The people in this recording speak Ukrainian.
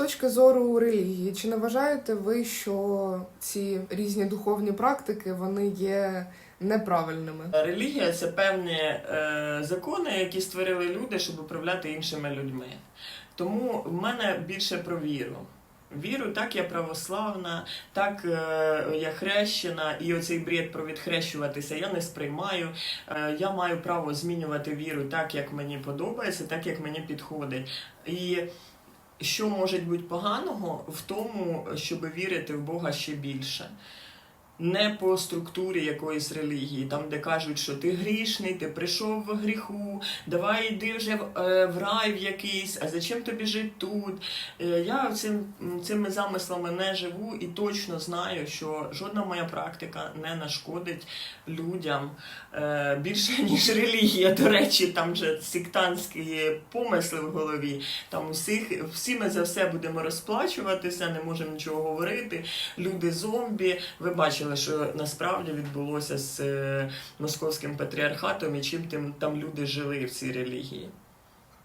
точки зору релігії, чи не вважаєте ви, що ці різні духовні практики вони є неправильними? Релігія це певні е, закони, які створили люди, щоб управляти іншими людьми. Тому в мене більше про віру. Віру, так я православна, так е, я хрещена, і оцей бред про відхрещуватися я не сприймаю. Е, я маю право змінювати віру так, як мені подобається, так як мені підходить. І що може бути поганого в тому, щоб вірити в Бога ще більше. Не по структурі якоїсь релігії, там де кажуть, що ти грішний, ти прийшов в гріху, давай йди вже в, е, рай в якийсь, а зачем тобі жити тут? Е, я цим, цими замислами не живу і точно знаю, що жодна моя практика не нашкодить людям е, більше, ніж релігія. До речі, там же сектантські помисли в голові. Там усіх, всі ми за все будемо розплачуватися, не можемо нічого говорити. Люди зомбі. Ви бачили, що насправді відбулося з е, московським патріархатом і чим тим там люди жили в цій релігії.